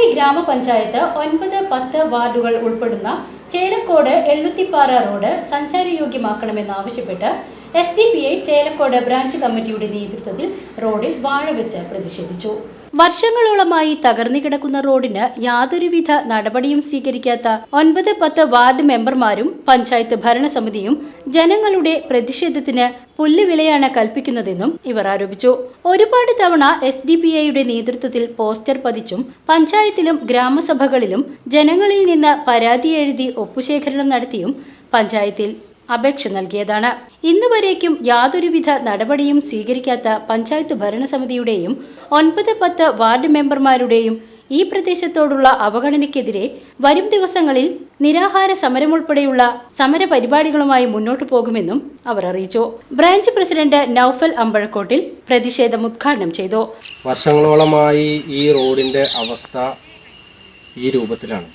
Kondazhi ഗ്രാമപഞ്ചായത്ത് ഒൻപത് പത്ത് വാർഡുകൾ ഉൾപ്പെടുന്ന Chelakkode Elluthippara road സഞ്ചാരയോഗ്യമാക്കണമെന്നാവശ്യപ്പെട്ട് S D P I Chelakkode branch കമ്മിറ്റിയുടെ നേതൃത്വത്തിൽ റോഡിൽ വാഴവെച്ച് പ്രതിഷേധിച്ചു. വർഷങ്ങളോളമായി തകർന്നു കിടക്കുന്ന റോഡിന് യാതൊരുവിധ നടപടിയും സ്വീകരിക്കാത്ത ഒൻപത് പത്ത് വാർഡ് മെമ്പർമാരും പഞ്ചായത്ത് ഭരണസമിതിയും ജനങ്ങളുടെ പ്രതിഷേധത്തിന് പുല്ലുവിലയാണ് കൽപ്പിക്കുന്നതെന്നും ഇവർ ആരോപിച്ചു. ഒരുപാട് തവണ എസ് ഡി പി ഐയുടെ നേതൃത്വത്തിൽ പോസ്റ്റർ പതിച്ചും പഞ്ചായത്തിലും ഗ്രാമസഭകളിലും ജനങ്ങളിൽ നിന്ന് പരാതി എഴുതി ഒപ്പുശേഖരണം നടത്തിയും പഞ്ചായത്തിൽ അപേക്ഷ നൽകിയതാണ്. ഇന്നു വരേക്കും യാതൊരുവിധ നടപടിയും സ്വീകരിക്കാത്ത പഞ്ചായത്ത് ഭരണസമിതിയുടെയും ഒൻപത് പത്ത് വാർഡ് മെമ്പർമാരുടെയും ഈ പ്രദേശത്തോടുള്ള അവഗണനയ്ക്കെതിരെ വരും ദിവസങ്ങളിൽ നിരാഹാര സമരമുൾപ്പെടെയുള്ള സമര പരിപാടികളുമായി മുന്നോട്ടു പോകുമെന്നും അവർ അറിയിച്ചു. ബ്രാഞ്ച് പ്രസിഡന്റ് നൌഫൽ അമ്പഴക്കോട്ടിൽ പ്രതിഷേധം ഉദ്ഘാടനം ചെയ്തു. വർഷങ്ങളോളമായി ഈ റോഡിന്റെ അവസ്ഥ ഈ രൂപത്തിലാണ്.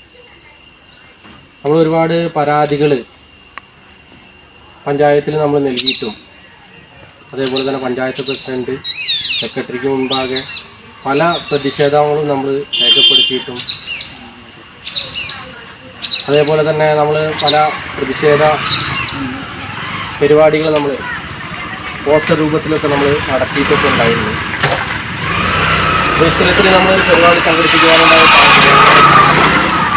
നമ്മൾ ഒരുപാട് പരാതികൾ പഞ്ചായത്തിൽ നമ്മൾ നൽകിയിട്ടും അതേപോലെ തന്നെ പഞ്ചായത്ത് പ്രസിഡന്റ് സെക്രട്ടറിക്ക് മുമ്പാകെ പല പ്രതിഷേധങ്ങളും നമ്മൾ രേഖപ്പെടുത്തിയിട്ടും. അതേപോലെ തന്നെ നമ്മൾ പല പ്രതിഷേധ പരിപാടികൾ നമ്മൾ പോസ്റ്റർ രൂപത്തിലൊക്കെ നമ്മൾ നടത്തിയിട്ടൊക്കെ ഉണ്ടായിരുന്നു. ഇത്തരത്തിൽ നമ്മൾ പരിപാടി സംഘടിപ്പിക്കുവാനുണ്ടായ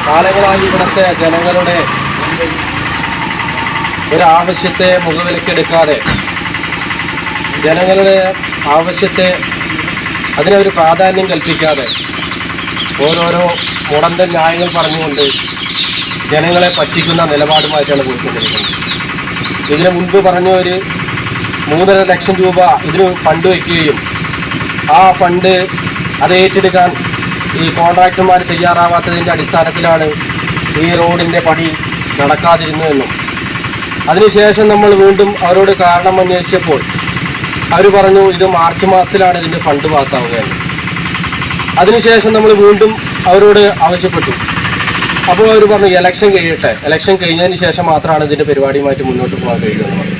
കാലങ്ങളായി ഇവിടുത്തെ ജനങ്ങളുടെ ഒരാവശ്യത്തെ മുഖവിലക്കെടുക്കാതെ ജനങ്ങളുടെ ആവശ്യത്തെ അതിനൊരു പ്രാധാന്യം കൽപ്പിക്കാതെ ഓരോരോ മുടന്തൻ ന്യായങ്ങൾ പറഞ്ഞുകൊണ്ട് ജനങ്ങളെ പറ്റിക്കുന്ന നിലപാടുമായിട്ടാണ് പോയിക്കൊണ്ടിരിക്കുന്നത്. ഇതിനു മുൻപ് പറഞ്ഞ ഒരു മൂന്നര ലക്ഷം രൂപ ഇതിന് ഫണ്ട് വയ്ക്കുകയും ആ ഫണ്ട് അത് ഏറ്റെടുക്കാൻ ഈ കോൺട്രാക്ടർമാർ തയ്യാറാവാത്തതിന്റെ അടിസ്ഥാനത്തിലാണ് ഈ റോഡിന്റെ പണി നടക്കാതിരുന്നതെന്നും അതിനുശേഷം നമ്മൾ വീണ്ടും അവരോട് കാരണം അന്വേഷിച്ചപ്പോൾ അവർ പറഞ്ഞു ഇത് മാർച്ച് മാസത്തിലാണ് ഇതിന്റെ ഫണ്ട് പാസ്സാവുകയെന്ന്. അതിനുശേഷം നമ്മൾ വീണ്ടും അവരോട് ആവശ്യപ്പെട്ടു. അപ്പോൾ അവർ പറഞ്ഞു ഇലക്ഷൻ കഴിയട്ടെ. ഇലക്ഷൻ കഴിഞ്ഞതിന് ശേഷം മാത്രമാണ് ഇതിന്റെ പരിപാടിയുമായിട്ട് മുന്നോട്ട് പോകാൻ കഴിയുമെന്ന് പറഞ്ഞു.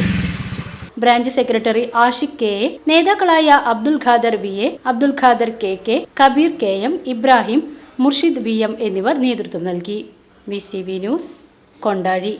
Branch secretary Ashiq K A നേതാക്കളായ Abdul Khader V A Abdul Khader K K Kabeer K M Ibrahim Murshid V M എന്നിവർ നേതൃത്വം നൽകി. V C V news Kondazhi.